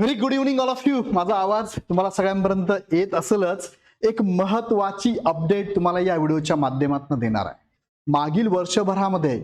Very good evening all of you माझा आवाज तुम्हाला सगळ्यांपर्यंत येत असेलच. एक महत्वाची अपडेट तुम्हाला या व्हिडिओच्या माध्यमातून देणार आहे. मागील वर्षभरामध्ये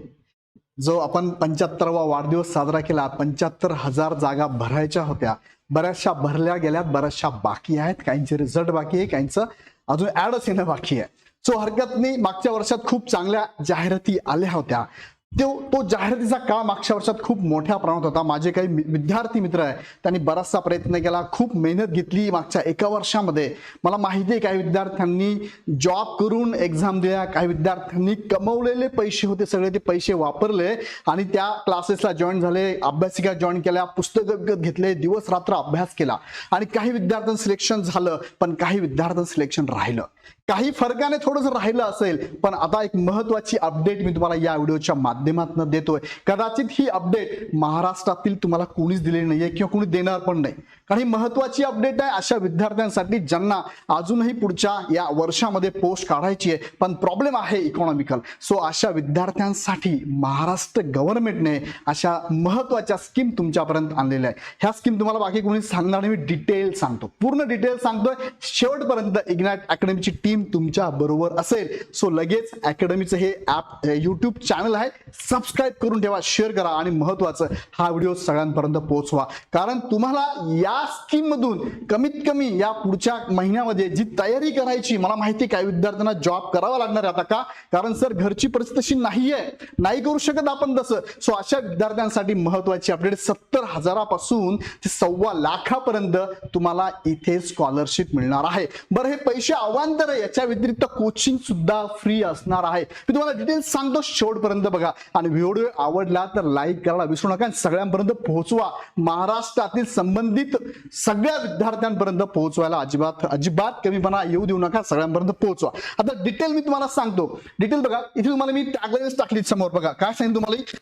जो आपण पंच्याहत्तरवा वाढदिवस साजरा केला पंच्याहत्तर हजार जागा भरायच्या होत्या. बऱ्याचशा भरल्या गेल्यात बऱ्याचशा बाकी आहेत. काहींचे रिझल्ट बाकी आहे काहींचं अजून ऍडच येणं बाकी आहे. सो हरकत नाही मागच्या वर्षात खूप चांगल्या जाहिराती आल्या होत्या. तो तो जाहिरातीचा काळ मागच्या वर्षात खूप मोठ्या प्रमाणात होता. माझे काही विद्यार्थी मित्र आहे त्यांनी बराचसा प्रयत्न केला खूप मेहनत घेतली मागच्या एका वर्षामध्ये. मला माहिती आहे काही विद्यार्थ्यांनी जॉब करून एक्झाम दिल्या काही विद्यार्थ्यांनी कमवलेले पैसे होते सगळे ते पैसे वापरले आणि त्या क्लासेसला जॉईन झाले अभ्यासिका जॉईन केल्या पुस्तकं विकत घेतले दिवस रात्र अभ्यास केला. आणि काही विद्यार्थ्यांचं सिलेक्शन झालं पण काही विद्यार्थ्यांचं सिलेक्शन राहिलं. काही फरकाने थोडंसं राहिलं असेल पण आता एक महत्वाची अपडेट मी तुम्हाला या व्हिडिओच्या माध्यमातून देतोय. कदाचित ही अपडेट महाराष्ट्रातील तुम्हाला कोणीच दिलेली नाहीये किंवा कोणी देणार पण नाही. कारण ही महत्वाची अपडेट आहे अशा विद्यार्थ्यांसाठी ज्यांना अजूनही पुढच्या या वर्षामध्ये पोस्ट काढायची आहे. पण प्रॉब्लेम आहे इकॉनॉमिकल सो अशा विद्यार्थ्यांसाठी महाराष्ट्र गव्हर्नमेंटने अशा महत्त्वाच्या स्कीम तुमच्यापर्यंत आणलेल्या आहेत. ह्या स्कीम तुम्हाला बाकी कोणी सांगणार नाही. मी डिटेल सांगतो. पूर्ण डिटेल सांगतोय. शेवटपर्यंत इग्नाइट अकॅडमीची टीम तुमच्या बरोबर असेल. सो लगेच अकॅडमीचं हे ऍप युट्यूब चॅनल आहे. सबस्क्राईब करून ठेवा शेअर करा आणि महत्वाचं हा व्हिडिओ सगळ्यांपर्यंत पोहोचवा. कारण तुम्हाला या स्कीम मधून कमीत कमी या पुढच्या महिन्यामध्ये जी तयारी करायची मला माहिती काय विद्यार्थ्यांना जॉब करावा लागणार आहे आता का? कारण सर घरची परिस्थिती तशी नाहीये. नाही करू शकत आपण तसं. सो अशा विद्यार्थ्यांसाठी महत्वाची अपडेट सत्तर हजारापासून ते सव्वा लाखापर्यंत तुम्हाला इथे स्कॉलरशिप मिळणार आहे. बरं हे पैसे अवांतर आहे. याच्या व्यतिरिक्त कोचिंग सुद्धा फ्री असणार आहे. मी तुम्हाला डिटेल्स सांगतो शेवटपर्यंत बघा. आणि व्हिडिओ आवडला तर लाईक करायला विसरू नका. आणि सगळ्यांपर्यंत पोहोचवा. महाराष्ट्रातील संबंधित सगळ्या विद्यार्थ्यांपर्यंत पोहोचवायला अजिबात अजिबात कमीपणा येऊ देऊ नका. सगळ्यांपर्यंत पोहोचवा. आता डिटेल मी तुम्हाला सांगतो. डिटेल बघा. इथे तुम्हाला मी टॅगलाईन्स टाकली समोर बघा. काय सांगितलं तुम्हाला?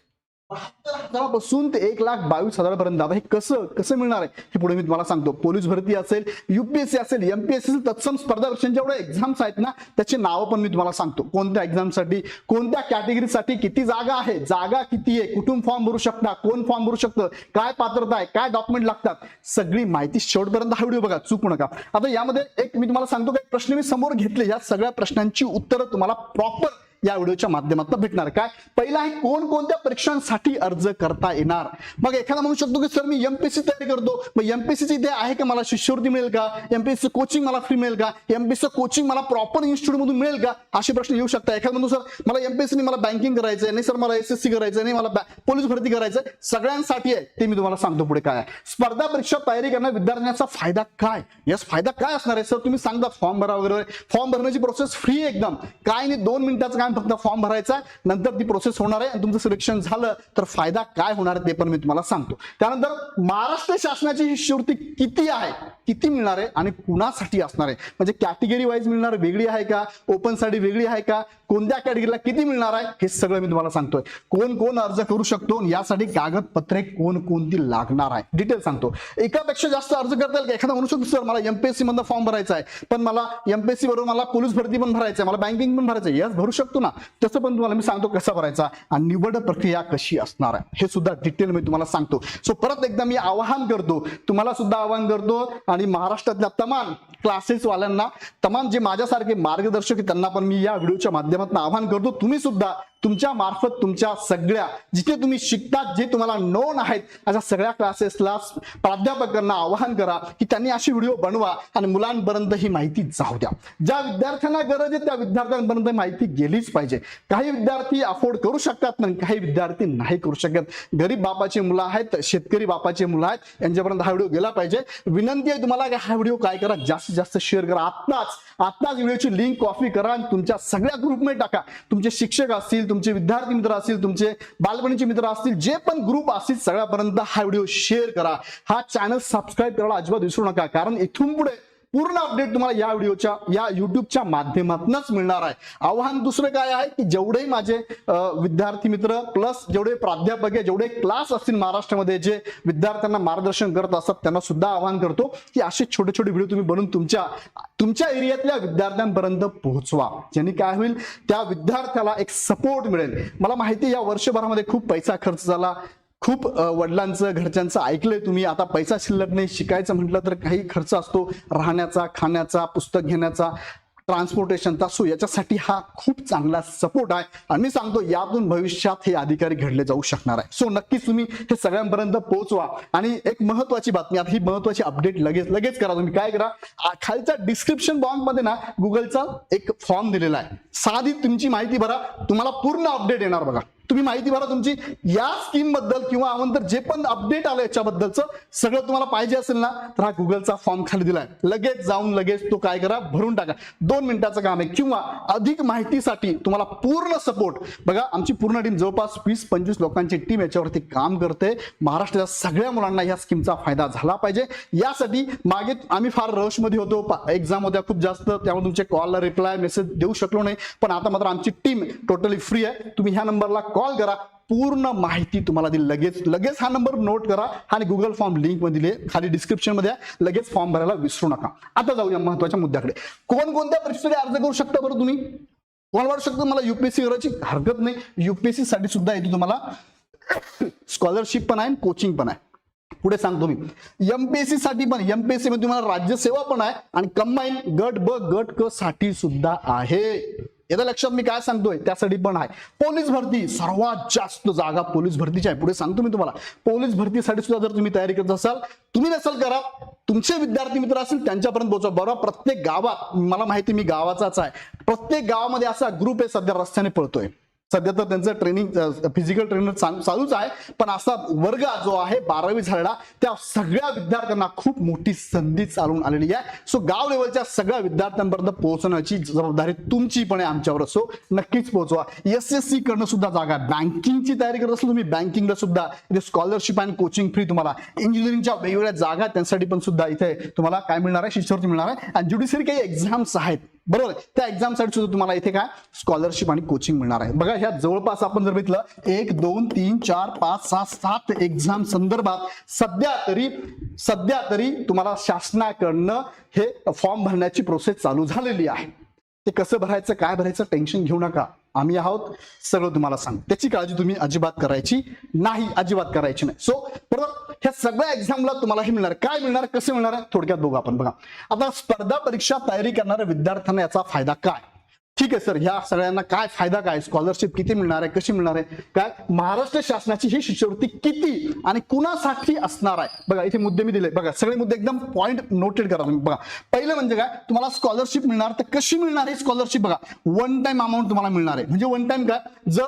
बहात्तर हजारापासून ते एक लाख बावीस हजारापर्यंत. आता हे कसं कसं मिळणार आहे? हे पुढे मी तुम्हाला सांगतो. पोलीस भरती असेल युपीएससी असेल एमपीएससी असेल तत्सम स्पर्धा परीक्षांच्या जेवढ्या एक्झाम्स आहेत ना त्याची नावं पण मी तुम्हाला सांगतो. कोणत्या एक्झामसाठी कोणत्या कॅटेगरीसाठी किती जागा आहे जागा किती आहे कुठून फॉर्म भरू शकता कोण फॉर्म भरू शकतं काय पात्रता आहे काय डॉक्युमेंट लागतात सगळी माहिती शेवटपर्यंत हा व्हिडिओ बघा चुकू नका. आता यामध्ये एक मी तुम्हाला सांगतो काही प्रश्न मी समोर घेतले या सगळ्या प्रश्नांची उत्तरं तुम्हाला प्रॉपर या व्हिडिओच्या माध्यमातून भेटणार. काय? पहिला आहे कोणकोणत्या परीक्षांसाठी अर्ज करता येणार? मग एखादा म्हणू शकतो की सर मी एमपीएससी तयारी करतो. मग एमपीएससी इथे आहे का? मला शिष्यवृत्ती मिळेल का? एमपीएससी कोचिंग मला फ्री मिळेल का? एमपीएससी कोचिंग मला प्रॉपर इन्स्टिट्यूट मधून मिळेल का? असे प्रश्न येऊ शकतात. एखादा म्हणतो सर मला एमपीएससी मला बँकिंग करायचं नाही सर मला एसएससी करायचं नाही मला पोलीस भरती करायचं सगळ्यांसाठी आहे ते मी तुम्हाला सांगतो पुढे काय स्पर्धा परीक्षा तयारी करणाऱ्या विद्यार्थ्यांचा फायदा काय? यस फायदा काय असणार आहे? सर तुम्ही सांगता फॉर्म भरा वगैरे. फॉर्म भरण्याची प्रोसेस फ्री एकदम. काय नाही दोन मिनिटाचं काम फक्त फॉर्म भरायचा आहे, नंतर ती प्रोसेस होणार आहे आणि तुमचं सिलेक्शन झालं तर फायदा काय होणार आहे ते पण मी तुम्हाला सांगतो. त्यानंतर महाराष्ट्र शासनाची शिष्यवृत्ती किती आहे? किती मिळणार आहे? आणि कुणासाठी असणार आहे? म्हणजे कॅटेगरी वाईज मिळणार वेगळी आहे का? ओपनसाठी वेगळी आहे का? कोणत्या कॅटेगरीला किती मिळणार आहे? हे सगळं मी तुम्हाला सांगतोय. कोण कोण अर्ज करू शकतो यासाठी कागदपत्रे कोण कोणती लागणार आहे? डिटेल सांगतो. एकापेक्षा जास्त अर्ज करता येईल का? एखादा म्हणू शकतो सर मला एमपीएससी मधून फॉर्म भरायचा आहे. पण मला एमपीएससी बरोबर मला पोलीस भरती पण भरायचं आहे. मला बँकिंग पण भरायचं आहे. यस भरू शकतो ना त्याचं पण तुम्हाला मी सांगतो कसा भरायचा आणि निवड प्रक्रिया कशी असणार आहे. हे सुद्धा डिटेल मी तुम्हाला सांगतो. सो परत एकदा मी आवाहन करतो. तुम्हाला सुद्धा आवाहन करतो आणि महाराष्ट्रातल्या तमाम क्लासेस वाल्यांना तमाम जे माझ्यासारखे मार्गदर्शक त्यांना पण मी या व्हिडिओच्या माध्यमातून आवाहन करतो. तुम्ही सुद्धा तुमच्या मार्फत तुमच्या सगळ्या जिथे तुम्ही शिकतात जे तुम्हाला नोन आहेत अशा सगळ्या क्लासेसला प्राध्यापकांना आवाहन करा की त्यांनी अशी व्हिडिओ बनवा आणि मुलांपर्यंत ही माहिती जाऊ द्या. ज्या विद्यार्थ्यांना गरज आहे त्या विद्यार्थ्यांपर्यंत माहिती गेलीच पाहिजे. काही विद्यार्थी अफोर्ड करू शकतात पण काही विद्यार्थी नाही करू शकत. गरीब बापाची मुलं आहेत शेतकरी बापाची मुलं आहेत यांच्यापर्यंत हा व्हिडिओ गेला पाहिजे. विनंती आहे तुम्हाला की हा व्हिडिओ काय करा जास्तीत जास्त शेअर करा. आत्ताच आत्ताच व्हिडिओची लिंक कॉपी करा आणि तुमच्या सगळ्या ग्रुपमध्ये टाका. तुमचे शिक्षक असतील तुमचे विद्यार्थी मित्र असतील तुमचे बालपणीचे मित्र असतील जे पण ग्रुप असतील सगळ्यापर्यंत हा व्हिडिओ शेअर करा. हा चॅनल सबस्क्राईब करायला अजिबात विसरू नका. कारण इथून पुढे पूर्ण अपडेट तुम्हाला या व्हिडिओच्या या युट्यूबच्या माध्यमातूनच मिळणार आहे. आव्हान दुसरं काय आहे की जेवढे माझे विद्यार्थी मित्र प्लस जेवढे प्राध्यापक आहे जेवढे क्लास असतील महाराष्ट्रामध्ये जे विद्यार्थ्यांना मार्गदर्शन करत असतात त्यांना सुद्धा आवाहन करतो की असे छोटे छोटे व्हिडिओ तुम्ही बनवून तुमच्या तुमच्या एरियातल्या विद्यार्थ्यांपर्यंत पोहोचवा. ज्यांनी काय होईल त्या विद्यार्थ्याला एक सपोर्ट मिळेल. मला माहिती या वर्षभरामध्ये खूप पैसा खर्च झाला. खूप वडिलांचं घरच्यांचं ऐकलंय तुम्ही. आता पैसा शिल्लक नाही शिकायचं म्हटलं तर काही खर्च असतो. राहण्याचा खाण्याचा पुस्तक घेण्याचा ट्रान्सपोर्टेशनचा सो याच्यासाठी हा खूप चांगला सपोर्ट आहे. आणि मी सांगतो यातून भविष्यात हे अधिकारी घडले जाऊ शकणार आहे सो नक्कीच तुम्ही हे सगळ्यांपर्यंत पोहोचवा. आणि एक महत्वाची बातमी आता ही महत्वाची अपडेट लगेच लगेच करा तुम्ही. काय करा? खालच्या डिस्क्रिप्शन बॉक्समध्ये ना गुगलचा एक फॉर्म दिलेला आहे. साधी तुमची माहिती भरा. तुम्हाला पूर्ण अपडेट येणार बघा. तुम्ही माहिती भरा तुमची. या स्कीमबद्दल किंवा अवंतर जे पण अपडेट आलं याच्याबद्दलचं सगळं तुम्हाला पाहिजे असेल ना तर हा गुगलचा फॉर्म खाली दिलाय. लगेच जाऊन लगेच तो काय करा भरून टाका. दोन मिनिटाचं काम आहे. किंवा अधिक माहितीसाठी तुम्हाला पूर्ण सपोर्ट बघा आमची पूर्ण टीम जवळपास वीस पंचवीस लोकांची टीम याच्यावरती काम करते. महाराष्ट्राच्या सगळ्या मुलांना या स्कीमचा फायदा झाला पाहिजे. यासाठी मागे आम्ही फार रशमध्ये होतो. एक्झाम होत्या खूप जास्त. त्यामुळे तुमचे कॉलला रिप्लाय मेसेज देऊ शकलो नाही. पण आता मात्र आमची टीम टोटली फ्री आहे. तुम्ही ह्या नंबरला कॉल करा. पूर्ण माहिती तुम्हाला दिली. लगेच लगेच हा नंबर नोट करा आणि गुगल फॉर्म लिंकमध्ये दिले. खाली डिस्क्रिप्शनमध्ये आहे. लगेच फॉर्म भरायला विसरू नका. आता जाऊया महत्त्वाच्या मुद्द्याकडे. कोणकोणत्या परीक्षेसाठी अर्ज करू शकता बरं तुम्ही? कोण वाटू शकतं मला युपीएससी करायची हरकत नाही. युपीएससी साठी सुद्धा येते तुम्हाला स्कॉलरशिप पण आहे कोचिंग पण आहे. पुढे सांगतो मी. एमपीएससी साठी पण एमपीएससी मध्ये तुम्हाला राज्यसेवा पण आहे आणि कंबाईन गट ब गट क साठी सुद्धा आहे. याच्या लक्षात मी काय सांगतोय? त्यासाठी पण आहे. पोलीस भरती सर्वात जास्त जागा पोलीस भरतीची आहे. पुढे सांगतो मी तुम्हाला. पोलीस भरतीसाठी सुद्धा जर तुम्ही तयारी करत असाल तुम्ही नसल करा. तुमचे विद्यार्थी मित्र असतील त्यांच्यापर्यंत पोहोचवा बरोबर प्रत्येक गावात मला माहिती मी गावाचाच आहे. प्रत्येक गावामध्ये असा ग्रुप आहे सध्या रस्त्याने पळतोय. सध्या तर त्यांचं ट्रेनिंग फिजिकल ट्रेनर चालूच आहे. पण असा वर्ग जो आहे बारावी झालेला त्या सगळ्या विद्यार्थ्यांना खूप मोठी संधी चालून आलेली आहे. सो गाव लेवलच्या सगळ्या विद्यार्थ्यांपर्यंत पोहोचण्याची जबाबदारी तुमची पण आहे आमच्यावर. सो नक्कीच पोहोचवा. एस एस सी करणं सुद्धा जागा. बँकिंगची तयारी करत असेल तुम्ही बँकिंगला सुद्धा. इथे स्कॉलरशिप अँड कोचिंग फ्री तुम्हाला. इंजिनिअरिंगच्या वेगवेगळ्या जागा त्यांसाठी पण सुद्धा इथे तुम्हाला काय मिळणार आहे? शिष्यवृत्ती मिळणार आहे. आणि ज्युडिशरी काही एक्झाम्स आहेत. बरोबर. त्या एक्झामसाठी सुद्धा तुम्हाला इथे काय? स्कॉलरशिप आणि कोचिंग मिळणार आहे. बघा ह्या जवळपास आपण जर बघितलं एक दोन तीन चार पाच सहा सात एक्झाम संदर्भात सध्या तरी सध्या तरी तुम्हाला शासनाकडनं हे फॉर्म भरण्याची प्रोसेस चालू झालेली आहे. ते कसं भरायचं काय भरायचं टेन्शन घेऊ नका. आम्ही आहोत. सगळं तुम्हाला सांग त्याची काळजी तुम्ही अजिबात करायची नाही अजिबात करायची नाही. सो परत ह्या सगळ्या एक्झामला तुम्हाला हे मिळणार. काय मिळणार कसं मिळणार आहे थोडक्यात बघू आपण. बघा. आता स्पर्धा परीक्षा तयारी करणाऱ्या विद्यार्थ्यांना याचा फायदा काय? ठीक आहे सर ह्या सगळ्यांना काय फायदा काय? स्कॉलरशिप किती मिळणार आहे? कशी मिळणार आहे? काय? महाराष्ट्र शासनाची ही शिष्यवृत्ती किती आणि कुणासाठी असणार आहे? बघा इथे मुद्दे मी दिले बघा सगळे मुद्दे एकदम पॉईंट नोटेड करा तुम्ही. बघा पहिलं म्हणजे काय? तुम्हाला स्कॉलरशिप मिळणार तर कशी मिळणार आहे स्कॉलरशिप बघा वन टाइम अमाऊंट तुम्हाला मिळणार आहे. म्हणजे वन टाइम काय? जर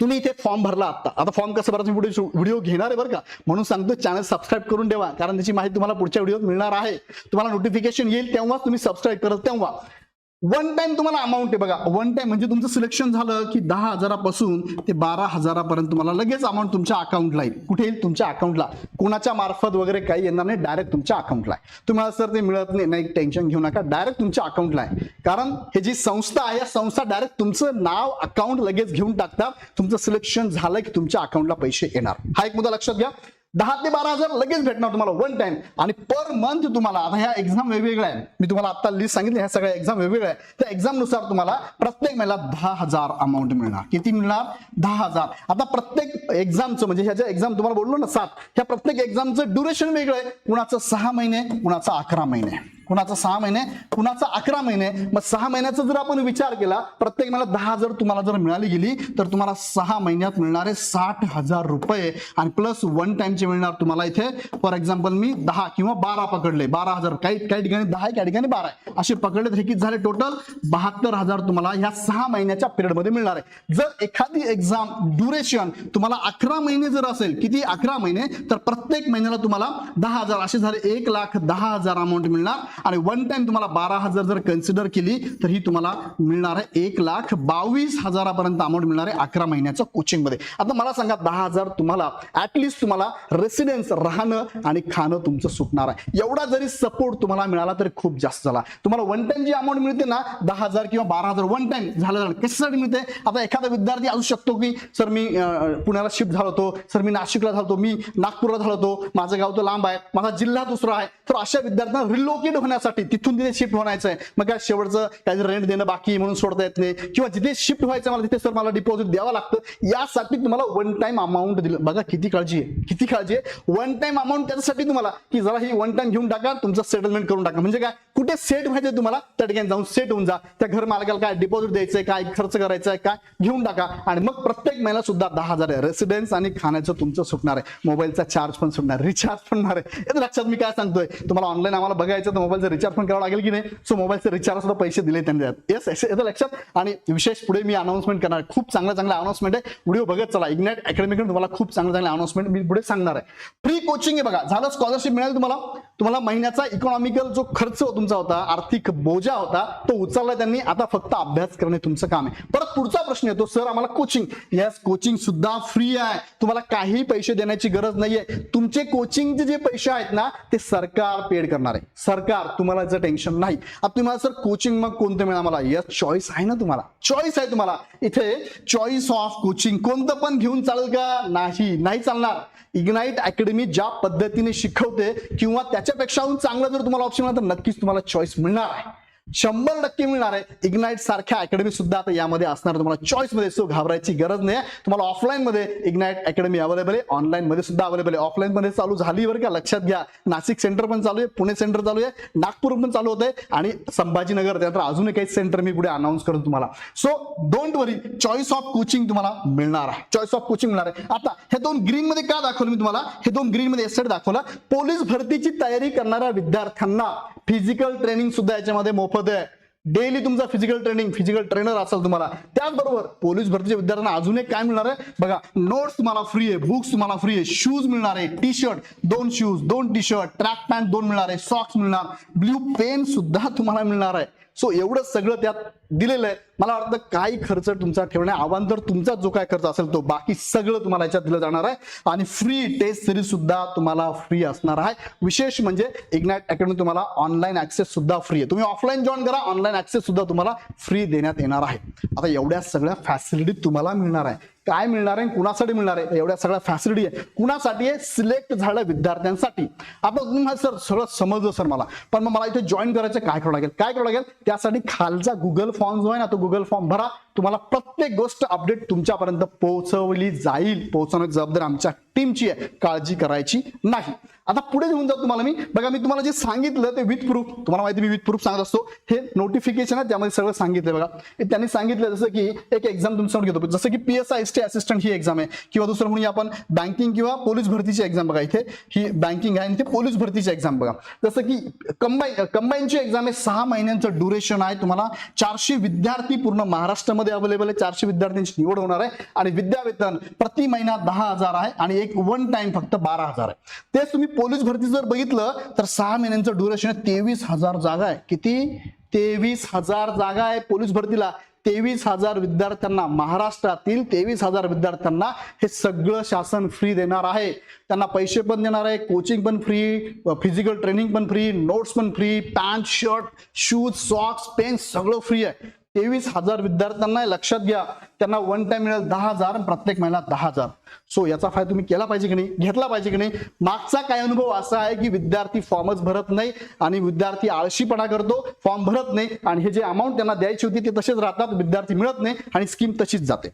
तुम्ही इथे फॉर्म भरला आता आता फॉर्म कसं भरायचं? तुम्ही व्हिडिओ घेणार आहे बरं का? म्हणून सांगतो चॅनल सबस्क्राईब करून ठेवा. कारण त्याची माहिती तुम्हाला पुढच्या व्हिडिओत मिळणार आहे. तुम्हाला नोटिफिकेशन येईल तेव्हाच तुम्ही सबस्क्राईब करत तेव्हा. वन टाइम तुम्हाला अमाऊंट आहे बघा. वन टाइम म्हणजे तुमचं सिलेक्शन झालं की दहा हजारापासून ते बारा हजारापर्यंत तुम्हाला लगेच अमाऊंट तुमच्या अकाउंटला येईल. कुठे येईल? तुमच्या अकाउंटला कोणाच्या मार्फत वगैरे काही येणार नाही डायरेक्ट तुमच्या अकाउंटला आहे. तुम्हाला सर ते मिळत नाही नाही टेन्शन घेऊ नका. डायरेक्ट तुमच्या अकाउंटला आहे. कारण हे जी संस्था आहे या संस्था डायरेक्ट तुमचं नाव अकाउंट लगेच घेऊन टाकतात. तुमचं सिलेक्शन झालं की तुमच्या अकाउंटला पैसे येणार. हा एक मुद्दा लक्षात घ्या. दहा ते बारा हजार लगेच भेटणार तुम्हाला वन टाइम आणि पर मंथ तुम्हाला आता ह्या एक्झाम वेगवेगळ्या आहे मी तुम्हाला आता लिस्ट सांगितली ह्या सगळ्या एक्झाम वेगवेगळ्या आहे त्या एक्झामनुसार तुम्हाला प्रत्येक महिन्याला दहा हजार अमाऊंट मिळणार. किती मिळणार? दहा हजार. आता प्रत्येक एक्झामचं म्हणजे ह्याच्या एक्झाम तुम्हाला बोललो ना सात ह्या प्रत्येक एक्झामचं ड्युरेशन वेगळं आहे. कुणाचं सहा महिने कुणाचं अकरा महिने. कुणाचा सहा महिने कुणाचा अकरा महिने मग सहा महिन्याचा जर आपण विचार केला प्रत्येक महिन्याला दहा हजार तुम्हाला जर मिळाली गेली तर तुम्हाला सहा महिन्यात मिळणारे साठ हजार रुपये आणि प्लस वन टाइमचे मिळणार तुम्हाला इथे. फॉर एक्झाम्पल मी दहा किंवा बारा पकडले. बारा हजार काही काही ठिकाणी दहा आहे काही ठिकाणी बारा आहे. असे पकडले तर किती झाले टोटल बहात्तर हजार तुम्हाला ह्या सहा महिन्याच्या पिरियडमध्ये मिळणार आहे. जर एखादी एक्झाम ड्युरेशन तुम्हाला अकरा महिने जर असेल किती? अकरा महिने तर प्रत्येक महिन्याला तुम्हाला दहा हजार असे झाले एक लाख दहा हजार अमाऊंट मिळणार. आणि वन टाइम तुम्हाला बारा हजार जर कन्सिडर केली तर ही तुम्हाला मिळणार आहे एक लाख बावीस हजारापर्यंत अमाऊंट मिळणार आहे अकरा महिन्याचं कोचिंगमध्ये. आता मला सांगा दहा हजार तुम्हाला ऍटलिस्ट तुम्हाला रेसिडेन्स राहणं आणि खाणं तुमचं सुटणार आहे. एवढा जरी सपोर्ट तुम्हाला मिळाला तरी खूप जास्त झाला. तुम्हाला वन टाइम जी अमाऊंट मिळते ना दहा हजार किंवा बारा हजार वन टाइम झालं कशासाठी मिळते? आता एखादा विद्यार्थी असू शकतो की सर मी पुण्याला शिफ्ट झालो होतो सर मी नाशिकला झालो होतो मी नागपूरला झालो होतो माझं गाव तर लांब आहे माझा जिल्हा दुसरा आहे तर अशा विद्यार्थ्यांना रिलोकेट होण्या होण्यासाठी तिथून तिथे शिफ्ट होण्याचं आहे. मग काय शेवटचं काही रेंट देणं बाकी म्हणून सोडता येत नाही. किंवा जिथे शिफ्ट व्हायचं मला तिथे सर मला डिपॉझिट द्यावं लागतं. यासाठी तुम्हाला वन टाइम अमाऊंट दिलं. बघा किती काळजी आहे. किती काळजी आहे. वन टाइम अमाऊंट त्याच्यासाठी तुम्हाला की जरा ही वन टाइम घेऊन टाका तुमचं सेटलमेंट करून टाका. म्हणजे काय? कुठे सेट व्हायचं तुम्हाला त्या ठिकाणी जाऊन सेट होऊन जा. त्या घर मालकाला काय डिपॉझिट द्यायचंय काय खर्च करायचा आहे काय? घेऊन टाका. आणि मग प्रत्येक महिला सुद्धा दहा हजार आहे. रेसिडेन्स आणि खाण्याचं तुमचं सुटणार आहे. मोबाईलचा चार्ज पण सुटणार रिचार्ज पण होणार आहे. लक्षात मी काय सांगतोय? तुम्हाला ऑनलाईन आम्हाला बघायचं तर मोबाईलचं रिचार्ज पण करावं लागेल की नाही? सो मोबाईलचं रिचार्ज सुद्धा पैसे दिले त्यांनी येस याचं लक्षात. आणि विशेष पुढे मी अनाउन्समेंट करणार. खूप चांगलं चांगलं अनाउन्समेंट आहे. व्हिडिओ बघत चला. इग्नॅट अकॅडमीकडून तुम्हाला खूप चांगलं चांगलं अनाउन्समेंट मी पुढे सांगणार आहे. फ्री कोचिंग आहे बघा. झालं स्कॉलरशिप मिळेल तुम्हाला. तुम्हाला महिन्याचा इकॉनॉमिकल जो खर्च तुमचा होता आर्थिक बोजा होता तो उचलला त्यांनी. आता फक्त अभ्यास करणे तुमचं काम आहे. परत पुढचा प्रश्न येतो सर आम्हाला कोचिंग यस कोचिंग सुद्धा फ्री आहे. तुम्हाला काही पैसे देण्याची गरज नाहीये. तुमचे कोचिंगचे जे पैसे आहेत ना ते सरकार पेड करणार आहे. सरकार तुम्हाला जर टेन्शन नाही. आता तुम्हाला सर कोचिंग मग कोणतं मिळणार मला? यस चॉईस आहे ना तुम्हाला. चॉईस आहे तुम्हाला. इथे चॉईस ऑफ कोचिंग कोणतं पण घेऊन चालेल का? नाही नाही चालणार. इग्नाईट अकॅडमी ज्या पद्धतीने शिकवते किंवा त्याच्यापेक्षाहून चांगलं जर तुम्हाला ऑप्शन मिळालं तर नक्कीच तुम्हाला चॉईस मिळणार आहे. शंभर टक्के मिळणार आहे. इग्नाइट सारख्या अकॅडमी सुद्धा आता यामध्ये असणार. तुम्हाला चॉईसमध्ये सो घाबरायची गरज नाही. तुम्हाला ऑफलाईन मध्ये इग्नाइट अकॅडमी अवेलेबल आहे. ऑनलाईन मध्ये सुद्धा अवेलेबल आहे. ऑफलाईन मध्ये चालू झाली बरं का? लक्षात घ्या. नाशिक सेंटर पण चालू आहे. पुणे सेंटर चालू आहे. नागपूर पण चालू होत आहे आणि संभाजीनगर त्यानंतर अजूनही काही सेंटर मी पुढे अनाऊन्स करतो तुम्हाला. So don't worry choice of coaching तुम्हाला मिळणार आहे. चॉईस ऑफ कोचिंग मिळणार आहे. आता हे दोन ग्रीन मध्ये का दाखवलं मी तुम्हाला? हे दोन ग्रीन मध्ये यासाठी दाखवलं. पोलीस भरतीची तयारी करणाऱ्या विद्यार्थ्यांना फिजिकल ट्रेनिंग सुद्धा याच्यामध्ये मोफत आहे डेली तुमचा फिजिकल ट्रेनिंग फिजिकल ट्रेनर असेल तुम्हाला. त्याचबरोबर पोलीस भरतीच्या विद्यार्थ्यांना अजून एक काय मिळणार आहे? बघा नोट्स तुम्हाला फ्री आहे बुक्स तुम्हाला फ्री आहे शूज मिळणार आहे टी शर्ट दोन शूज दोन टी शर्ट ट्रॅक पॅन्ट दोन मिळणार आहे सॉक्स मिळणार ब्ल्यू पेन सुद्धा तुम्हाला मिळणार आहे. सो एवढं सगळं त्यात दिलेलं आहे. मला वाटतं काही खर्च तुमचा ठेवणे आव्हान तर तुमचा जो काय खर्च असेल तो बाकी सगळं तुम्हाला याच्यात दिलं जाणार आहे. आणि फ्री टेस्ट सिरीज सुद्धा तुम्हाला फ्री असणार आहे. विशेष म्हणजे इग्नाइट अकॅडमी तुम्हाला ऑनलाईन ऍक्सेस सुद्धा फ्री आहे. तुम्ही ऑफलाईन जॉईन करा ऑनलाईन ऍक्सेस सुद्धा तुम्हाला फ्री देण्यात येणार आहे. आता एवढ्या सगळ्या फॅसिलिटी तुम्हाला मिळणार आहे. काय मिळणार आहे कुणासाठी मिळणार आहे? एवढ्या सगळ्या फॅसिलिटी आहे कुणासाठी आहे? सिलेक्ट झालं विद्यार्थ्यांसाठी. आपण सर सगळं समजलं सर मला. पण मग मला इथे जॉईन करायचं काय करावं लागेल? काय करावं लागेल? त्यासाठी खालचा गुगल फॉर्म जो आहे ना तो गुगल फॉर्म भरा. तुम्हाला प्रत्येक गोष्ट अपडेट तुमच्यापर्यंत पोहोचवली जाईल. पोहोचवण्याची जबाबदारी आमच्या टीमची आहे काळजी करायची नाही. आता पुढे घेऊन जातो तुम्हाला मी. बघा मी तुम्हाला जे सांगितलं ते विथ प्रूफ तुम्हाला माहिती मी विथ प्रूफ सांगत असतो. हे नोटिफिकेशन आहे त्यामध्ये सगळं सांगितलं बघा. त्यांनी सांगितलं जसं की एक एक्झाम तुमच्यावर घेतो. जसं की P S I S T assistant he exam आहे. किंवा दुसरं म्हणून आपण बँकिंग किंवा पोलीस भरतीची एक्झाम बघा इथे. ही बँकिंग आहे आणि ते पोलीस भरतीची एक्झाम बघा. जसं की कंबाईन कंबाईनची एक्झाम आहे सहा महिन्यांचं ड्युरेशन आहे. तुम्हाला चारशे विद्यार्थी पूर्ण महाराष्ट्रामध्ये अवेलेबल आहे. चारशे विद्यार्थ्यांची निवड होणार आहे. आणि विद्यावेतन प्रति महिना दहा हजार आहे. आणि एक वन टाइम फक्त बारा हजार आहे. तेच तुम्ही पोलीस भरती जर बघितलं तर सहा महिन्यांचं ड्युरेशन आहे तेवीस हजार जागा आहे. किती? तेवीस हजार जागा आहे पोलीस भरतीला. तेवीस हजार विद्यार्थ्यांना महाराष्ट्रातील तेवीस हजार विद्यार्थ्यांना हे सगळं शासन फ्री देणार आहे. त्यांना पैसे पण देणार आहे कोचिंग पण फ्री फिजिकल ट्रेनिंग पण फ्री नोट्स पण free pant shirt shoes socks pen सगळं फ्री आहे. तेवीस हजार विद्यार्थ्यांना लक्षात घ्या त्यांना वन टाइम मिळेल दहा हजार आणि प्रत्येक महिन्यात दहा हजार. सो याचा फायदा तुम्ही केला पाहिजे की नाही? घेतला पाहिजे की नाही? मागचा काय अनुभव असा आहे की विद्यार्थी फॉर्मच भरत नाही आणि विद्यार्थी आळशीपणा करतो फॉर्म भरत नाही आणि हे जे अमाऊंट त्यांना द्यायची होती ते तसेच राहतात विद्यार्थी मिळत नाही आणि स्कीम तशीच जाते.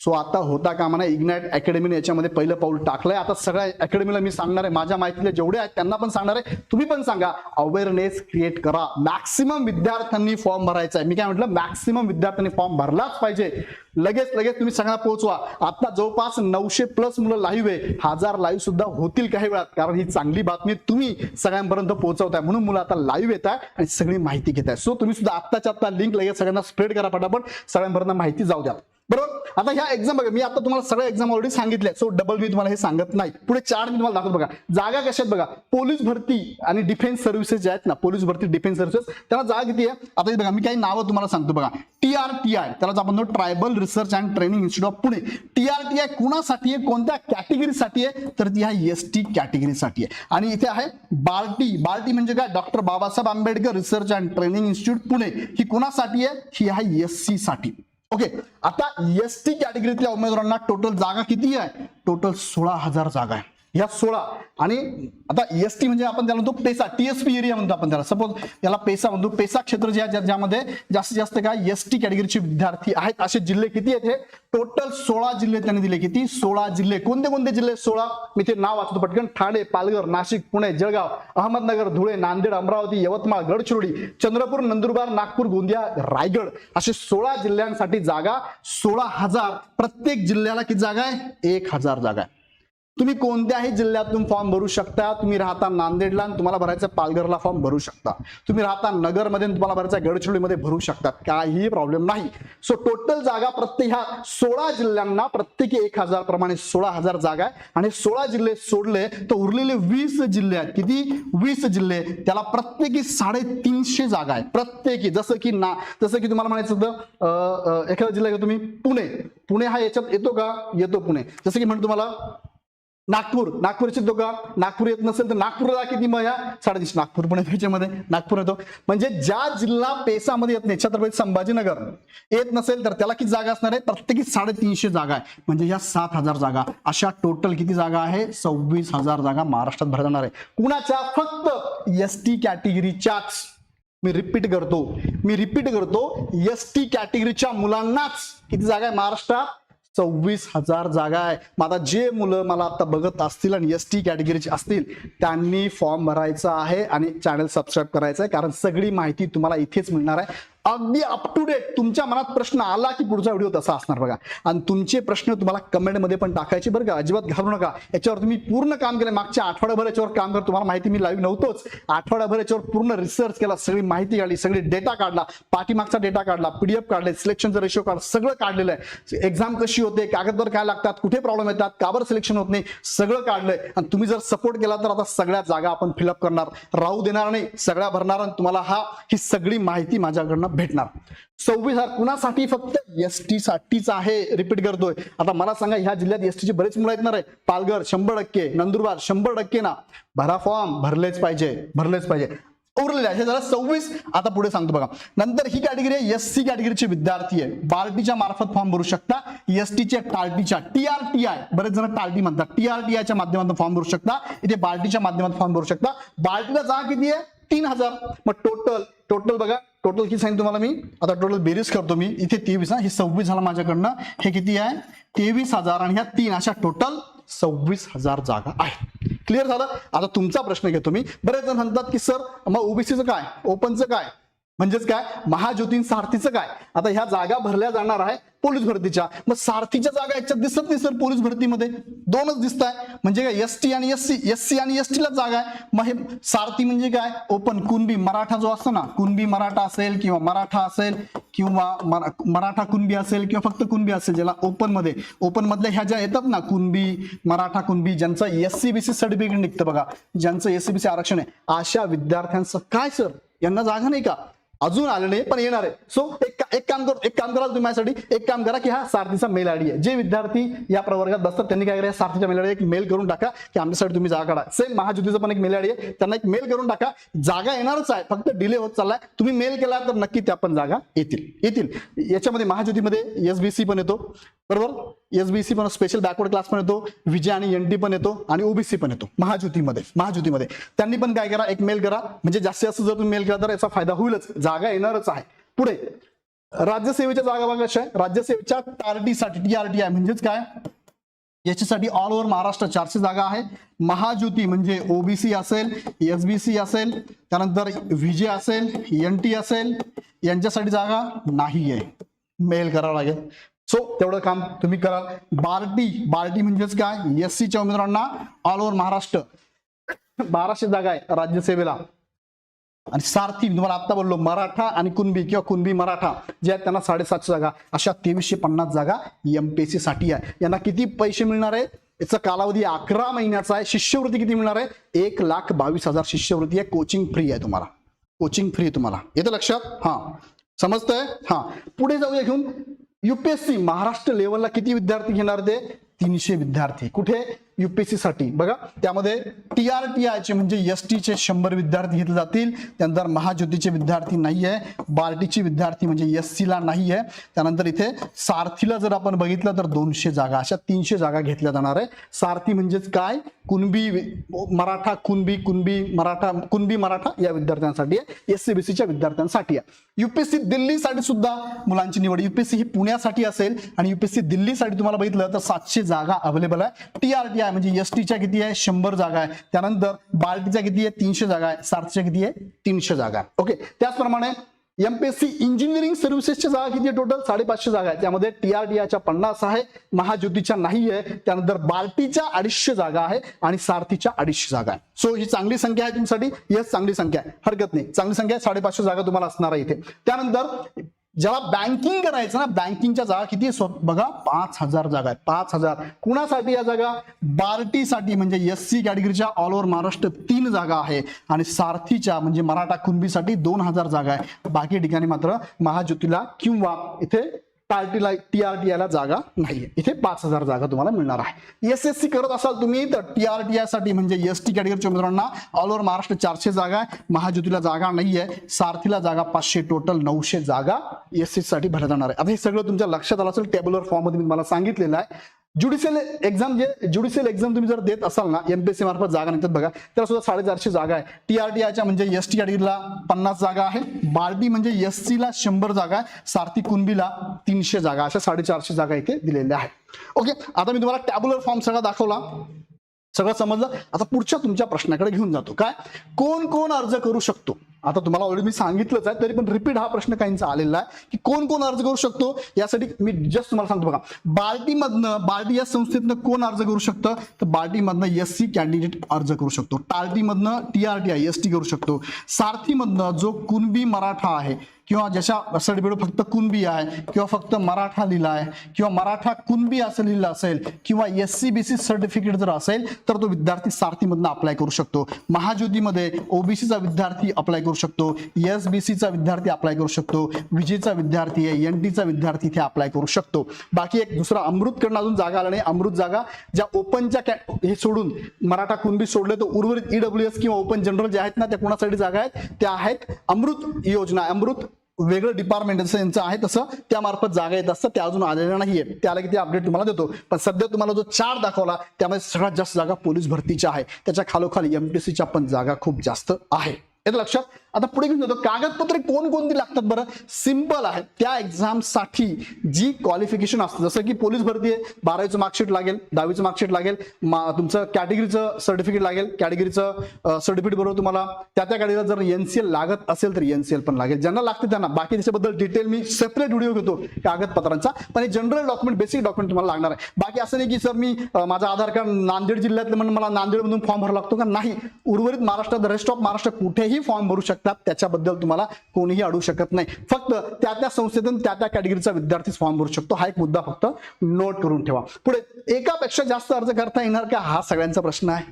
सो आता होता का म्हणा इग्नाइट अकॅडमीने याच्यामध्ये पहिलं पाऊल टाकलंय. आता सगळ्या अकॅडमीला मी सांगणार आहे. माझ्या माहितीला जेवढे आहेत त्यांना पण सांगणार आहे. तुम्ही पण सांगा. अवेअरनेस क्रिएट करा. मॅक्सिमम विद्यार्थ्यांनी फॉर्म भरायचा आहे. मी काय म्हटलं? मॅक्सिमम विद्यार्थ्यांनी फॉर्म भरलाच पाहिजे. लगेच लगेच तुम्ही सगळ्यांना पोहोचवा. आता जवळपास नऊशे प्लस मुलं लाईव्ह आहे. हजार लाईव्ह सुद्धा होतील काही वेळात. कारण ही चांगली बातमी तुम्ही सगळ्यांपर्यंत पोहोचवताय. म्हणून मुलं आता लाईव्ह येत आहे आणि सगळी माहिती घेत आहे सो तुम्ही सुद्धा आत्ताच्या आत्ता लिंक लगेच सगळ्यांना स्प्रेड करा पटापट. सगळ्यांपर्यंत माहिती जाऊ द्या. बरोबर? आता ह्या एक्झाम बघा मी आता तुम्हाला सगळ्या एक्झाम ऑलरेडी सांगितल्या. सो डबल मी तुम्हाला हे सांगत नाही. पुढे चार मी तुम्हाला दाखवतो बघा. जागा कशा आहेत बघा? पोलीस भरती आणि डिफेन्स सर्व्हिसेस जे आहेत ना पोलीस भरती डिफेन्स सर्व्हिसेस त्याला जागा किती आहे? आता बघा मी काही नावं तुम्हाला सांगतो बघा. टी आर टी आय त्याला आपण tribal research and training institute of Pune T R T I कुणासाठी आहे? कोणत्या कॅटेगरीसाठी आहे? तर ती आहे एस टी कॅटेगरीसाठी आहे. आणि इथे आहे बार्टी बार्टी म्हणजे काय? Doctor Babasaheb Ambedkar research and training institute Pune ही कुणासाठी आहे? ही आहे एस सी साठी. ओके आता एस टी कॅटेगरीतल्या उमेदवारांना टोटल जागा किती आहे टोटल सोळा हजार जागा आहे. ह्या सोळा आणि आता एस टी म्हणजे आपण त्याला म्हणतो पेसा टीएसपी एरिया म्हणतो आपण त्याला. सपोज याला पेसा म्हणतो. पेसा क्षेत्र जे आहे ज्या- ज्यामध्ये जास्तीत जास्त काय एस टी कॅटेगरीचे विद्यार्थी आहेत असे जिल्हे किती आहेत हे? टोटल सोळा जिल्हे त्यांनी दिले. किती? सोळा जिल्हे. कोणते कोणते जिल्हे सोळा? मी ते नाव वाचतो पटकन. ठाणे पालघर नाशिक पुणे जळगाव अहमदनगर धुळे नांदेड अमरावती यवतमाळ गडचिरोली चंद्रपूर नंदुरबार नागपूर गोंदिया रायगड असे सोळा जिल्ह्यांसाठी जागा सोळा हजार. प्रत्येक जिल्ह्याला किती जागा आहे? एक हजार जागा आहे. तुम्ही कोणत्याही जिल्ह्यातून फॉर्म भरू शकता. तुम्ही राहता नांदेडला तुम्हाला भरायचं पालघरला फॉर्म भरू शकता. तुम्ही राहता नगरमध्ये तुम्हाला भरायचा गडचिरोलीमध्ये भरू शकता. काहीही प्रॉब्लेम नाही. सो टोटल जागा प्रत्येक ह्या सोळा जिल्ह्यांना प्रत्येकी एक हजार प्रमाणे सोळा हजार जागा आहे. आणि सोळा जिल्हे सोडले तर उरलेले वीस जिल्हे आहेत. किती? वीस जिल्हे. त्याला प्रत्येकी साडेतीनशे जागा आहे प्रत्येकी. जसं की ना जसं की तुम्हाला म्हणायचं होतं एखादा जिल्हा तुम्ही पुणे. पुणे हा याच्यात येतो का? येतो पुणे. जसं की म्हणतो तुम्हाला नागपूर नागपूरचे येतो नागपूर येत नसेल तर नागपूरला किती मग ह्या नागपूर पण येतो याच्यामध्ये. नागपूर येतो. म्हणजे ज्या जिल्हा पेसामध्ये येत नाही छत्रपती संभाजीनगर येत नसेल तर त्याला किती जागा असणार आहे प्रत्येकी साडेतीनशे जागा आहे म्हणजे या सात हजार जागा. अशा टोटल किती जागा आहे? सव्वीस हजार जागा महाराष्ट्रात भर जाणार आहे कुणाच्या? फक्त एस टी कॅटेगरीच्याच मी रिपीट करतो. मी रिपीट करतो. एस टी कॅटेगरीच्या मुलांनाच किती जागा आहे महाराष्ट्रात सव्वीस हजार जागा आहे. मग आता जे मुलं मला आता बघत असतील आणि एस टी कॅटेगरीचे असतील त्यांनी फॉर्म भरायचा आहे आणि चॅनल सबस्क्राईब करायचं आहे. कारण सगळी माहिती तुम्हाला इथेच मिळणार आहे. अगदी अप टू डेट तुमच्या मनात प्रश्न आला की पुढचा व्हिडिओ तसा असणार बघा. आणि तुमचे प्रश्न तुम्हाला कमेंटमध्ये पण टाकायचे बरं का. अजिबात घालू नका. याच्यावर तुम्ही पूर्ण काम केलं. मागच्या आठवड्याभर याच्यावर काम कर तुम्हाला माहिती मी लाईव्ह नव्हतोच. आठवड्याभर याच्यावर पूर्ण रिसर्च केला सगळी माहिती काढली सगळी डेटा काढला पाठीमागचा डेटा काढला पीडीएफ काढले सिलेक्शनचा रेशो काढ सगळं काढलेलं आहे. एक्झाम कशी होते कागदवर काय लागतात कुठे प्रॉब्लेम येतात का बरं सिलेक्शन होत नाही सगळं काढलंय. आणि तुम्ही जर सपोर्ट केला तर आता सगळ्या जागा आपण फिलअप करणार. राहू देणार नाही सगळ्या भरणार. आणि तुम्हाला हा ही सगळी माहिती माझ्याकडनं भेटणार. सव्वीस हजार कुणासाठी फक्त? एस टी साठीच आहे. रिपीट करतोय. आता मला सांगा ह्या जिल्ह्यात एस टीचे बरेच मुलं येणार आहे पालघर शंभर टक्के. नंदुरबार शंभर टक्के ना? भरा फॉर्म भरलेच पाहिजे. भरलेच पाहिजे. उरलेले हे झालं सव्वीस. आता पुढे सांगतो बघा. नंतर ही कॅटेगरी आहे एस सी कॅटेगरीचे विद्यार्थी आहे बार्टीच्या मार्फत फॉर्म भरू शकता. एस टीच्या टार्टीच्या टी आर टी आय बरेच जण टार्टी म्हणतात. टी आर टी आयच्या माध्यमातून फॉर्म भरू शकता. इथे बार्टीच्या माध्यमातून फॉर्म भरू शकता. बार्टीला जागा किती आहे? तीन हजार. मग टोटल टोटल बघा. टोटल किती सांगितलं तुम्हाला मी? आता टोटल बेरीज करतो मी. इथे तेवीस हा. हे सव्वीस झाला माझ्याकडनं. हे किती आहे? तेवीस हजार आणि ह्या तीन अशा टोटल सव्वीस हजार जागा आहे क्लिअर झालं? आता तुमचा प्रश्न घेतो मी. बरेच जण म्हणतात की सर मग ओबीसीचं काय? ओपनचं काय? म्हणजेच काय? महाज्योतीन सारथीचं काय? आता ह्या जागा भरल्या जाणार आहे पोलीस भरतीच्या. मग सारथीच्या जागा याच्यात दिसत नाही सर पोलीस भरतीमध्ये. दोनच दिसत आहे म्हणजे काय? एस टी आणि एस सी. एस सी आणि एस टीला जागा आहे. मग हे सारथी म्हणजे काय? ओपन कुणबी मराठा जो असतो ना कुणबी मराठा असेल किंवा मराठा असेल किंवा मरा- मराठा कुणबी असेल किंवा फक्त कुणबी असेल ज्याला ओपनमध्ये. ओपन मधल्या ह्या ज्या येतात ना कुणबी मराठा कुणबी ज्यांचं S C B C certificate निघतं बघा. ज्यांचं एस सी बी सी आरक्षण आहे. अशा विद्यार्थ्यांचं काय सर? यांना जागा नाही का? अजून आले नाही पण येणार आहे. सो एक एक काम कर एक काम करा तुम्ही माझ्यासाठी. एक काम करा की हा सारथीचा मेल आयडी आहे. जे विद्यार्थी या प्रवर्गात बसतात त्यांनी काय करा सारथीच्या मेल आयडी एक मेल करून टाका की आमच्यासाठी तुम्ही जागा काढा. सेम महाज्योतीचा पण एक मेल आयडी आहे. त्यांना एक मेल करून टाका. जागा येणारच आहे फक्त डिले होत चाललाय. तुम्ही मेल केला तर नक्की त्या पण जागा येतील. येतील. याच्यामध्ये महाज्योतीमध्ये एसबीसी पण येतो. बरोबर? एसबीसी पण स्पेशल बॅकवर्ड क्लास पण येतो. विजय आणि एनटी पण येतो आणि ओबीसी पण येतो. महाज्योतीमध्ये महाज्योतीमध्ये. त्यांनी पण काय करा एक मेल करा. म्हणजे जास्तीत जास्त जर तुम्ही मेल केला तर याचा फायदा होईलच. जागा येणारच आहे. पुढे. राज्यसेवेच्या जागा बघा कशा आहे राज्यसेवेच्या टारटीसाठी टीआरटी आहे म्हणजेच काय? याच्यासाठी ऑल ओव्हर महाराष्ट्र चारशे जागा आहे महाज्योती म्हणजे ओबीसी असेल एसबीसी असेल त्यानंतर विजय असेल एन टी असेल यांच्यासाठी जागा नाही आहे मेल करावं लागेल. सो तेवढं काम तुम्ही कराल. बार्टी बार्टी म्हणजेच काय? एस सीच्या उमेदवारांना ऑल ओव्हर महाराष्ट्र बाराशे जागा आहे राज्यसेवेला. आणि सारथी तुम्हाला आता बोललो मराठा आणि कुणबी किंवा कुणबी मराठा जे आहेत त्यांना साडेसातशे जागा अशा तेवीसशे पन्नास जागा एमपीएससी साठी आहे. यांना किती पैसे मिळणार आहे? याचा कालावधी अकरा महिन्याचा आहे. शिष्यवृत्ती किती मिळणार आहे? एक लाख बावीस हजार शिष्यवृत्ती आहे. कोचिंग फ्री आहे तुम्हाला. कोचिंग फ्री तुम्हाला. येतं लक्षात? हा. समजतंय? हा. पुढे जाऊया घेऊन. युपीएससी महाराष्ट्र लेवलला किती विद्यार्थी घेणार ते? तीनशे विद्यार्थी. कुठे? युपीएससी साठी. बघा त्यामध्ये टी आर टी आयचे म्हणजे एस टीचे शंभर विद्यार्थी घेतले जातील. त्यानंतर महाज्योतीचे विद्यार्थी नाही आहे बार्टीचे विद्यार्थी म्हणजे एस सीला नाही आहे त्यानंतर इथे सारथीला जर आपण बघितलं तर दोनशे जागा अशा तीनशे जागा घेतल्या जाणार आहे. सारथी म्हणजेच काय? कुणबी मराठा कुणबी कुणबी मराठा कुणबी मराठा या विद्यार्थ्यांसाठी आहे. एस सी बी विद्यार्थ्यांसाठी आहे. युपीएससी दिल्लीसाठी सुद्धा मुलांची निवड. युपीएससी ही पुण्यासाठी असेल आणि युपीएससी दिल्लीसाठी तुम्हाला बघितलं तर सातशे जागा अवेलेबल आहे. टी आर टी आहे? म्हणजे एस टीच्या किती आहे? शंभर जागा आहे. त्यानंतर बार्टीच्या किती आहे? तीनशे जागा आहे. सारथीच्या किती आहे? तीनशे जागा आहे. ओके त्याचप्रमाणे एमपीएससी इंजिनिअरिंग सर्व्हिसेसच्या जागा किती आहे टोटल साडेपाचशे जागा आहे. त्यामध्ये टीआरटीआयच्या पन्नास आहे. महाज्योतीच्या नाही आहे. त्यानंतर बार्टीच्या अडीचशे जागा आहे आणि सारथीच्या अडीचशे जागा आहे. सो ही चांगली संख्या आहे तुमच्यासाठी? यस चांगली संख्या आहे. हरकत नाही. चांगली संख्या आहे. साडेपाचशे जागा तुम्हाला असणार आहे इथे. त्यानंतर जेव्हा बँकिंग करायचं ना बँकिंगच्या जागा किती आहे? बघा पाच हजार जागा आहेत. पाच हजार. कुणासाठी या जागा? बार्टीसाठी म्हणजे एस सी कॅटेगरीच्या ऑल ओव्हर महाराष्ट्र तीन जागा आहे. आणि सारथीच्या म्हणजे मराठा कुणबीसाठी दोन हजार जागा आहे. बाकी ठिकाणी मात्र महाज्योतीला किंवा इथे पार्टीला टी आर टी आयला जागा नाहीये. इथे पाच हजार जागा तुम्हाला मिळणार आहे. एस एस सी करत असाल तुम्ही तर टी आर टी साठी म्हणजे एस टी कॅटेगरीच्या उमेदवारांना ऑल ओव्हर महाराष्ट्र चारशे जागा आहे. महाज्योतीला जागा नाहीये. सारथीला जागा पाचशे टोटल नऊशे जागा एस एससाठी भरल्या जाणार आहे. आता हे सगळं तुमच्या लक्षात आलं असेल टेबलवर फॉर्ममध्ये मी तुम्हाला सांगितलेलं आहे. ज्युडिशियल एक्झाम जे ज्युडिशियल एक्झाम तुम्ही जर देत असाल ना एमपीएससी मार्फत जागा निघतात बघा त्याला सुद्धा साडेचारशे जागा आहे. टी आर टी आयच्या म्हणजे एस टी आर टीला पन्नास जागा आहे. बार्टी म्हणजे एस ला शंभर जागा आहे. सारथी कुणबीला तीनशे जागा अशा साडेचारशे जागा इथे दिलेल्या आहेत. ओके आता मी तुम्हाला टॅब्युलर फॉर्म सगळा दाखवला. सगळं समजलं? आता पुढच्या तुमच्या प्रश्नाकडे घेऊन जातो. काय? कोण कोण अर्ज करू शकतो? आता तुम्हाला ऑलरेडी मी सांगितलंच आहे तरी पण रिपीट हा प्रश्न काहींचा आलेला आहे की कोण कोण अर्ज करू शकतो? यासाठी मी जस्ट तुम्हाला सांगतो बघा. बार्टीमधनं बार्टी या संस्थेतनं कोण अर्ज करू शकतं? तर बार्टीमधनं एस सी कॅन्डिडेट अर्ज करू शकतो. टार्टीमधनं T R T I S T करू शकतो. सारथीमधनं जो कुणबी मराठा आहे किंवा ज्याच्या सर्टिफिकेट फक्त कुणबी आहे किंवा फक्त मराठा लिहिला आहे किंवा मराठा कुणबी असं लिहिलं असेल किंवा S C B C certificate जर असेल तर तो विद्यार्थी सारथीमधनं अप्लाय करू शकतो. महाज्योतीमध्ये ओबीसीचा विद्यार्थी अप्लाय करू शकतो एस बी सीचा विद्यार्थी अप्लाय करू शकतो विजेचा विद्यार्थी आहे एन टीचा विद्यार्थी इथे अप्लाय करू शकतो. बाकी एक दुसरा अमृतकडनं अजून जागा आला नाही अमृत जागा ज्या ओपनच्या कॅ हे सोडून मराठा कुणबी सोडले तर उर्वरित ईडब्ल्यू एस किंवा ओपन जनरल जे आहेत ना त्या कोणासाठी जागा आहेत? त्या आहेत अमृत योजना अमृत वेगळं डिपार्टमेंट जसं यांचं आहे तसं त्यामार्फत जागा येत असतं त्या अजून आलेल्या नाहीये त्याला किती अपडेट तुम्हाला देतो. पण सध्या तुम्हाला जो चार दाखवला त्यामध्ये सगळ्यात जास्त जागा पोलीस भरतीच्या आहे. त्याच्या खालोखाली एमपीसीच्या पण जागा खूप जास्त आहे. लक्षात? आता पुढे घेऊन जातो. कागदपत्रे कोणकोणती लागतात बरं? सिंपल आहे. त्या एक्झामसाठी जी क्वालिफिकेशन असतं जसं की पोलीस भरती आहे बारावीचं मार्कशीट लागेल दहावीचं मार्कशीट लागेल मा- तुमचं कॅटेगरीचं सर्टिफिकेट लागेल कॅटेगरीचं सर्टिफिकेट बरोबर तुम्हाला त्या त्या कॅटेगरीला जर एनसीएल लागत असेल तर एनसीएल पण लागेल. ज्यांना लागते त्यांना. बाकी त्याच्याबद्दल डिटेल मी सेपरेट व्हिडिओ घेतो कागदपत्रांचा पण हे जनरल डॉक्युमेंट बेसिक डॉक्युमेंट तुम्हाला लागणार आहे. बाकी असं नाही की सर मी माझा माझं आधार कार्ड नांदेड जिल्ह्यातलं म्हणून मला नांदेडमधून फॉर्म भरावा लागतो का? नाही. उर्वरित महाराष्ट्रात रेस्ट ऑफ महाराष्ट्र कुठेही फॉर्म भरू शकतात त्याच्याबद्दल तुम्हाला कोणीही अडू शकत नाही. फक्त त्या त्या संस्थेतून त्या त्या कॅटेगरीचा विद्यार्थीच फॉर्म भरू शकतो. हा एक मुद्दा फक्त नोट करून ठेवा. पुढे एकापेक्षा जास्त अर्ज करता येणार का? हा सगळ्यांचा प्रश्न आहे.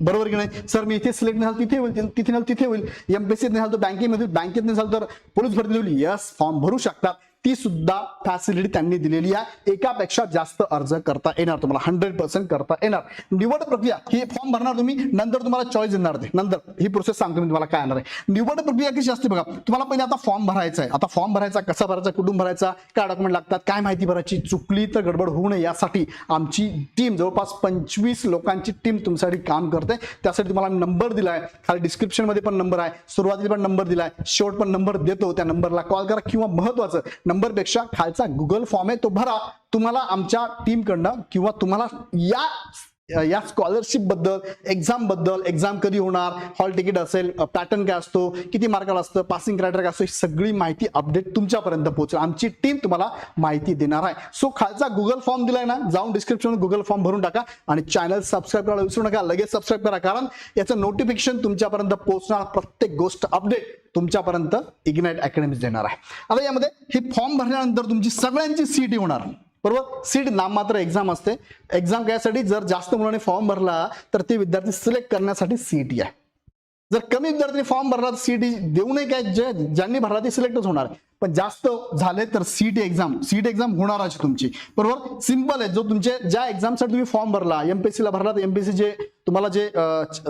बरोबर की नाही? सर मी इथे सिलेक्ट नाही तिथे होईल तिथे नाही तिथे होईल. एमपीएससीत नाही झालं तर बँकेमध्ये बँकेत नाही झालं तर पोलीस भरती होईल. यस फॉर्म भरू शकतात. ती सुद्धा फॅसिलिटी त्यांनी दिलेली आहे. एकापेक्षा जास्त अर्ज करता येणार. तुम्हाला हंड्रेड पर्सेंट करता येणार. निवड प्रक्रिया ही फॉर्म भरणार तुम्ही नंतर तुम्हाला चॉईस देणार ते. नंतर ही प्रोसेस सांगतो मी तुम्हाला काय येणार आहे. निवड प्रक्रिया कशी असते बघा तुम्हाला पहिले आता फॉर्म भरायचा आहे. आता फॉर्म भरायचा कसा भरायचा कुठून भरायचा काय डॉक्युमेंट लागतात काय माहिती भरायची चुकली तर गडबड होऊ नये यासाठी आमची टीम जवळपास पंचवीस लोकांची टीम तुमच्यासाठी काम करते. त्यासाठी तुम्हाला नंबर दिलाय. खाली डिस्क्रिप्शनमध्ये पण नंबर आहे. सुरुवातीला पण नंबर दिलाय. शेवट पण नंबर देतो. त्या नंबरला कॉल करा. किंवा महत्वाचं नंबरपेक्षा खालचा गुगल फॉर्म आहे तो भरा. तुम्हाला आमच्या टीमकडनं किंवा तुम्हाला या या स्कॉलरशिपबद्दल एक्झामबद्दल एक्झाम कधी होणार हॉल तिकीट असेल पॅटर्न काय असतो किती मार्काला असतं पासिंग क्रायटेरिया काय असतो ही सगळी माहिती अपडेट तुमच्यापर्यंत पोहोचेल. आमची टीम तुम्हाला माहिती देणार आहे. सो खालचा गुगल फॉर्म दिलाय ना जाऊन डिस्क्रिप्शन गुगल फॉर्म भरून टाका आणि चॅनल सबस्क्राईब करायला विसरू नका लगेच सबस्क्राईब करा कारण याचं नोटिफिकेशन तुमच्यापर्यंत पोहोचणार प्रत्येक गोष्ट अपडेट तुमच्यापर्यंत इग्नाइट अकॅडमीज देणार आहे. आता यामध्ये हे फॉर्म भरल्यानंतर तुमची सगळ्यांची सीटी होणार. बरोबर? सीट नाममात्र एक्झाम असते. एक्झाम घ्यायसाठी जर जास्त मुलांनी फॉर्म भरला तर ते विद्यार्थी सिलेक्ट करण्यासाठी सीईटी आहे जर कमी विद्यार्थी फॉर्म भरला तर सीईटी देऊ नये काय? जे ज्यांनी भरला ते सिलेक्टच होणार. पण जास्त झाले तर सीट एक्झाम सीट एक्झाम होणारच आहे तुमची. बरोबर? सिंपल आहे. जो तुमचे ज्या एक्झामसाठी तुम्ही फॉर्म भरला एमपीएससी ला भरला तर एमपीएससी जे तुम्हाला जे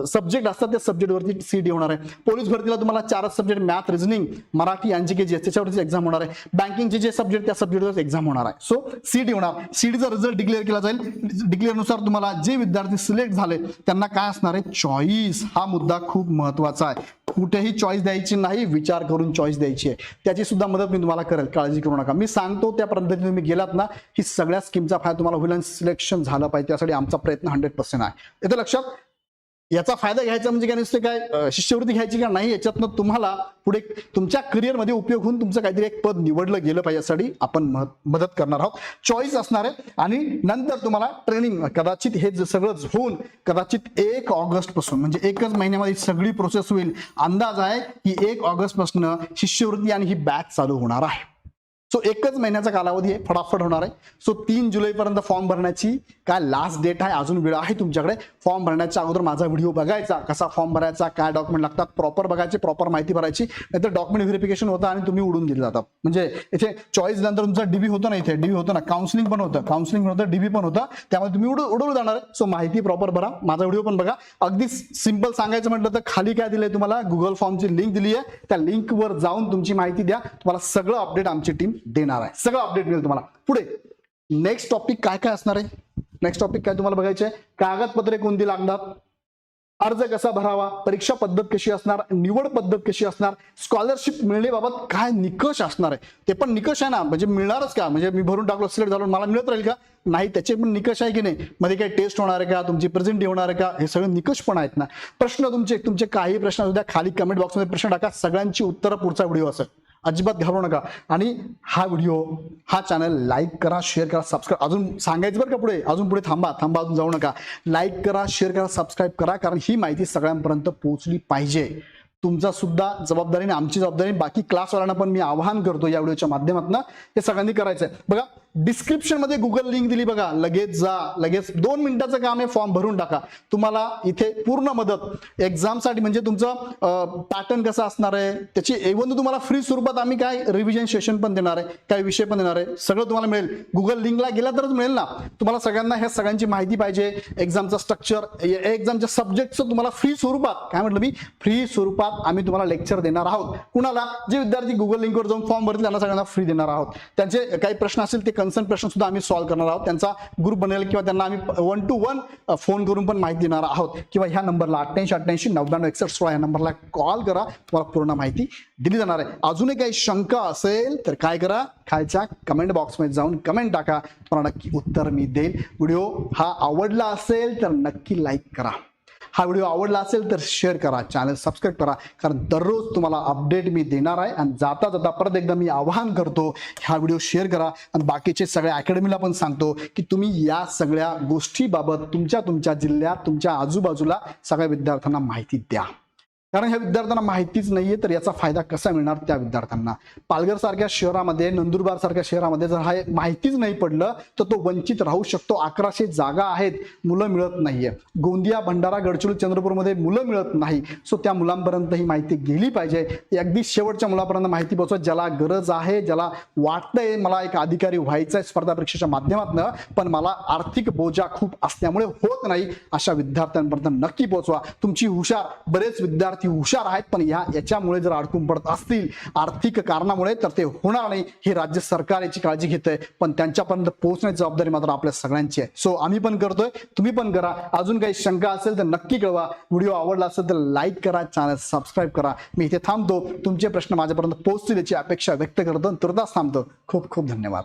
सब्जेक्ट असतात त्या सब्जेक्टवरती सीट होणार आहे. पोलीस भरतीला तुम्हाला चारच सब्जेक्ट मॅथ रिझनिंग मराठी यांची के जी त्याच्यावरती एक्झाम होणार आहे. बँकिंगचे जे सब्जेक्ट त्या सब्जेक्टवर एक्झाम होणार आहे. सो सीट होणार सीईटीचा रिझल्ट डिक्लेअर केला जाईल. डिक्लेअरनुसार तुम्हाला जे विद्यार्थी सिलेक्ट झाले त्यांना काय असणार आहे? चॉईस हा मुद्दा खूप महत्त्वाचा आहे. कुठेही चॉईस द्यायची नाही विचार करून चॉईस द्यायची आहे. त्याची सुद्धा मदत मी तुम्हाला करेल काळजी करू नका. मी सांगतो त्या पद्धतीने तुम्ही गेलात ना ही सगळ्या स्कीमचा फायदा तुम्हाला होईल आणि सिलेक्शन झालं पाहिजे त्यासाठी आमचा प्रयत्न हंड्रेड पर्सेंट आहे. येतं लक्षात? याचा फायदा घ्यायचा म्हणजे काय नुसते काय शिष्यवृत्ती घ्यायची का नाही याच्यातनं तुम्हाला पुढे तुमच्या करिअरमध्ये उपयोग होऊन तुमचं काहीतरी एक पद निवडलं गेलं पाहिजे यासाठी आपण मदत करणार आहोत. चॉईस असणार आहे. आणि नंतर तुम्हाला ट्रेनिंग कदाचित हे सगळं होऊन कदाचित एक ऑगस्टपासून म्हणजे एकच महिन्यामध्ये सगळी प्रोसेस होईल. अंदाज आहे की एक ऑगस्टपासून शिष्यवृत्ती आणि ही बॅच चालू होणार आहे. सो एकच महिन्याचा कालावधी आहे फटाफट होणार आहे. सो तीन जुलैपर्यंत फॉर्म भरण्याची काय लास्ट डेट आहे अजून वेळ आहे तुमच्याकडे? फॉर्म भरण्याच्या अगोदर माझा व्हिडिओ बघायचा. कसा फॉर्म भरायचा काय डॉक्युमेंट लागतात प्रॉपर बघायचे प्रॉपर माहिती भरायची. नाहीतर डॉक्युमेंट व्हेरिफिकेशन होतं आणि तुम्ही उडून दिले जातात म्हणजे इथे चॉईस नंतर तुमचा डीबी होतो ना इथे? डीबी होतं ना. काउन्सिलिंग पण होतं. काउन्सिलिंग होतं डीबी पण होतं. त्यामुळे तुम्ही उडू उडवलं जाणार सो माहिती प्रॉपर भरा. माझा व्हिडिओ पण बघा. अगदी सिंपल सांगायचं म्हटलं तर खाली काय दिलंय तुम्हाला? गुगल फॉर्मची लिंक दिली आहे त्या लिंकवर जाऊन तुमची माहिती द्या. तुम्हाला सगळं अपडेट आमची टीम देणार आहे. सगळं अपडेट मिळेल तुम्हाला. पुढे नेक्स्ट टॉपिक काय काय असणार आहे? नेक्स्ट टॉपिक काय तुम्हाला बघायचं आहे कागदपत्रे कोणती लागणार? अर्ज कसा भरावा? परीक्षा पद्धत कशी असणार? निवड पद्धत कशी असणार? स्कॉलरशिप मिळण्याबाबत काय निकष असणार आहे? ते पण निकष आहे ना? म्हणजे मिळणारच का? म्हणजे मी भरून टाकलो सिलेक्ट झालो मला मिळत राहील का? नाही त्याचे पण निकष आहे की नाही? मध्ये काही टेस्ट होणार आहे का? तुमची प्रेझेंटी होणार आहे का? हे सगळे निकष पण आहेत ना? प्रश्न तुमचे तुमचे काही प्रश्न असू द्या खाली कमेंट बॉक्समध्ये प्रश्न टाका. सगळ्यांची उत्तरं पुढचा व्हिडिओ असेल. अजिबात घाबरू नका. आणि हा व्हिडिओ हा चॅनल लाईक करा शेअर करा सबस्क्राईब अजून सांगायचं बरं का पुढे? अजून पुढे थांबा थांबा अजून जाऊ नका. लाईक करा शेअर करा सबस्क्राईब करा कारण ही माहिती सगळ्यांपर्यंत पोहोचली पाहिजे. तुमचा सुद्धा जबाबदारी आणि आमची जबाबदारी बाकी क्लासवाल्यांना पण मी आवाहन करतो या व्हिडिओच्या माध्यमातून. हे सगळ्यांनी करायचं आहे बघा डिस्क्रिप्शनमध्ये गुगल लिंक दिली बघा. लगेच जा. लगेच दोन मिनिटाचं काम आहे फॉर्म भरून टाका. तुम्हाला इथे पूर्ण मदत. एक्झामसाठी म्हणजे तुमचं पॅटर्न कसं असणार आहे त्याची एवन तुम्हाला फ्री स्वरूपात आम्ही काय रिव्हिजन सेशन पण देणार आहे काय विषय पण देणार आहे सगळं तुम्हाला मिळेल. गुगल लिंकला गेला तरच मिळेल ना. तुम्हाला सगळ्यांना ह्या सगळ्यांची माहिती पाहिजे. एक्झामचं स्ट्रक्चर एक्झामच्या सब्जेक्टचं तुम्हाला फ्री स्वरूपात काय म्हटलं मी? फ्री स्वरूपात आम्ही तुम्हाला लेक्चर देणार आहोत. कुणाला? जे विद्यार्थी गुगल लिंकवर जाऊन फॉर्म भरतील त्यांना सगळ्यांना फ्री देणार आहोत. त्यांचे काही प्रश्न असतील ते कन्सर्न प्रश्न सुद्धा आम्ही सॉल्व्ह करणार आहोत. त्यांचा ग्रुप बनेल किंवा त्यांना आम्ही वन टू वन फोन करून पण माहिती देणार आहोत. किंवा ह्या नंबरला अठ्ठ्याऐंशी अठ्ठ्याऐंशी नव्याण्णव एकसष्ट सोळा या नंबरला कॉल करा. तुम्हाला पूर्ण माहिती दिली जाणार आहे. अजूनही काही शंका असेल तर काय करा? खालच्या कमेंट बॉक्समध्ये जाऊन कमेंट टाका. तुम्हाला नक्की उत्तर मी देईल. व्हिडिओ हा आवडला असेल तर नक्की लाईक करा. हा व्हिडिओ आवडला असेल तर शेअर करा चॅनल सबस्क्राईब करा. कारण दररोज तुम्हाला अपडेट मी देणार आहे आणि जाता जाता परत एकदा मी आवाहन करतो हा व्हिडिओ शेअर करा. आणि बाकीचे सगळ्या अकॅडमीला पण सांगतो की तुम्ही या सगळ्या गोष्टीबाबत तुमच्या तुमच्या जिल्ह्यात तुमच्या आजूबाजूला सगळ्या विद्यार्थ्यांना माहिती द्या. कारण ह्या विद्यार्थ्यांना माहितीच नाहीये तर याचा फायदा कसा मिळणार त्या विद्यार्थ्यांना? पालघर सारख्या शहरामध्ये नंदुरबार सारख्या शहरामध्ये जर हा माहितीच नाही पडलं तर तो वंचित राहू शकतो. अकराशे जागा आहेत मुलं मिळत नाहीये. गोंदिया भंडारा गडचिरोली चंद्रपूरमध्ये मुलं मिळत नाही. सो त्या मुलांपर्यंत ही माहिती गेली पाहिजे. अगदी शेवटच्या मुलापर्यंत माहिती पोहोचवा. ज्याला गरज आहे ज्याला वाटतंय मला एक अधिकारी व्हायचं आहे स्पर्धा परीक्षेच्या माध्यमातून पण मला आर्थिक बोजा खूप असल्यामुळे होत नाही अशा विद्यार्थ्यांपर्यंत नक्की पोहोचवा. तुमची हुशार बरेच विद्यार्थी हुशार आहेत पण ह्या याच्यामुळे जर अडकून पडत असतील आर्थिक कारणामुळे तर ते होणार नाही. हे राज्य सरकार याची काळजी घेतंय पण त्यांच्यापर्यंत पोहोचण्याची जबाबदारी मात्र आपल्या सगळ्यांची आहे. सो आम्ही पण करतोय तुम्ही पण करा. अजून काही शंका असेल तर नक्की कळवा. व्हिडिओ आवडला असेल तर लाईक करा चॅनल सबस्क्राईब करा. मी इथे थांबतो. तुमचे प्रश्न माझ्यापर्यंत पोहोचतील याची अपेक्षा व्यक्त करतो तुर्तास थांबतो. खूप खूप धन्यवाद.